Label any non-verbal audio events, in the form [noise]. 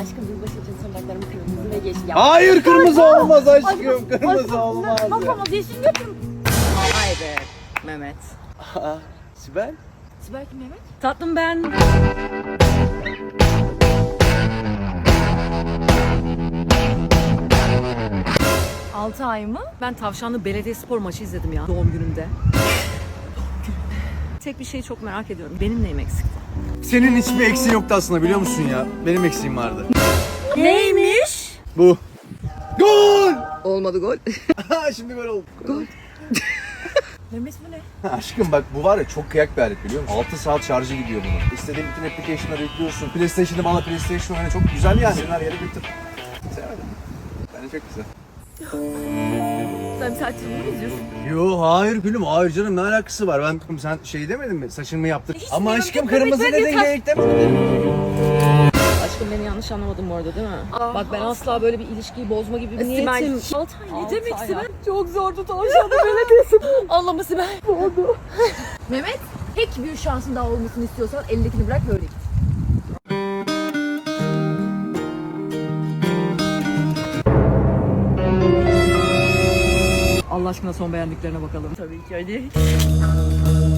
Aşkım yılbaşı için tırnaklarım kırmızı ve yeşil. Ya, Hayır kırmızı olmaz aşkım. Kırmızı olmaz. Nasıl olmaz? Yeşil yapayım. Vay be Mehmet. Aa, Sibel. Sibel kim Mehmet? Tatlım ben. Altı ay mı? Ben Tavşanlı Belediye Spor maçı izledim ya doğum günümde. Tek bir şeyi çok merak ediyorum. Benim neyim eksikti? Senin hiçbir eksiğin yoktu aslında biliyor musun ya? Benim eksiğim vardı. Neymiş? Bu. Gol! Olmadı gol. [laughs] Şimdi gol oldu. Gol. [laughs] Mehmet bu ne? Aşkım bak bu var ya çok kıyak bir alet biliyor musun? 6 saat şarjı gidiyor bunun. İstediğin bütün application'ları yüklüyorsun. PlayStation'da bana PlayStation oyunu çok güzel yani. Her yere götür. Severim. Bence çok güzel. Sen mu izliyorsun? Yo hayır gülüm hayır canım ne alakası var ben sen şey demedin mi saçını mı yaptın ama bilmiyorum, aşkım kırmızı ve dedin geyik demedin Aşkım beni yanlış anlamadın bu arada değil mi? Bak ben asla böyle bir ilişkiyi bozma gibi bir Sibel. niyetim. Altay ne Altı demek ay Sibel? ya. Çok zordu tavşanlı belediyesi. Allah'ım Sibel. Oldu. Mehmet tek bir şansın daha olmasını istiyorsan elindekini bırak böyle git. Aşkına son beğendiklerine bakalım. Tabii ki hadi.